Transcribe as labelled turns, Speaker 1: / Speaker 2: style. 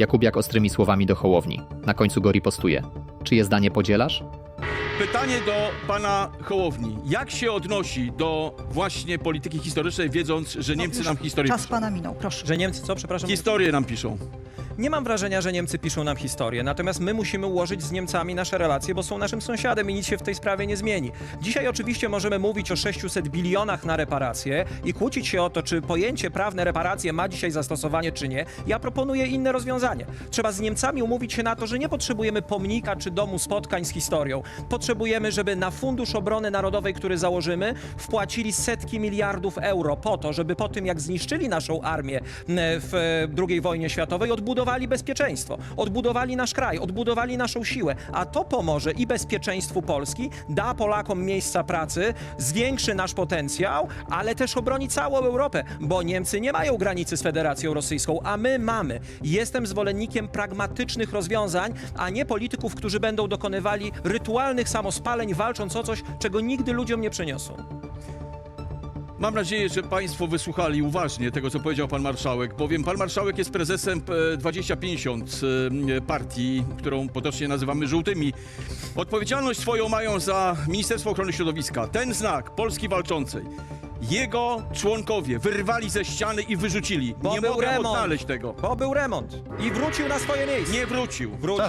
Speaker 1: Jakubiak ostrymi słowami do Hołowni. Na końcu go ripostuje. Czyje zdanie podzielasz?
Speaker 2: Pytanie do pana Hołowni. Jak się odnosi do właśnie polityki historycznej, wiedząc, że Niemcy
Speaker 3: Już
Speaker 2: nam historię
Speaker 3: Czas
Speaker 2: piszą?
Speaker 3: pana minął, proszę.
Speaker 4: Że Niemcy co, przepraszam?
Speaker 2: Historię nam piszą.
Speaker 4: Nie mam wrażenia, że Niemcy piszą nam historię, natomiast my musimy ułożyć z Niemcami nasze relacje, bo są naszym sąsiadem i nic się w tej sprawie nie zmieni. Dzisiaj oczywiście możemy mówić o 600 bilionach na reparacje i kłócić się o to, czy pojęcie prawne reparacje ma dzisiaj zastosowanie, czy nie. Ja proponuję inne rozwiązanie. Trzeba z Niemcami umówić się na to, że nie potrzebujemy pomnika czy domu spotkań z historią. Potrzebujemy, żeby na Fundusz Obrony Narodowej, który założymy, wpłacili setki miliardów euro po to, żeby po tym, jak zniszczyli naszą armię m, w e, II wojnie światowej, odbudowali bezpieczeństwo, odbudowali nasz kraj, odbudowali naszą siłę, a to pomoże i bezpieczeństwu Polski, da Polakom miejsca pracy, zwiększy nasz potencjał, ale też obroni całą Europę, bo Niemcy nie mają granicy z Federacją Rosyjską, a my mamy. Jestem zwolennikiem pragmatycznych rozwiązań, a nie polityków, którzy będą dokonywali rytualnych samospaleń, walcząc o coś, czego nigdy ludziom nie przyniosą.
Speaker 2: Mam nadzieję, że Państwo wysłuchali uważnie tego, co powiedział Pan Marszałek, bowiem Pan Marszałek jest prezesem e, 2050 e, partii, którą potocznie nazywamy żółtymi. Odpowiedzialność swoją mają za Ministerstwo Ochrony Środowiska. Ten znak Polski Walczącej. Jego członkowie wyrwali ze ściany i wyrzucili.
Speaker 4: Bo
Speaker 2: Nie
Speaker 4: był
Speaker 2: mogę
Speaker 4: remont.
Speaker 2: odnaleźć tego.
Speaker 4: Bo był remont i wrócił na swoje miejsce.
Speaker 2: Nie wrócił.
Speaker 4: wrócił.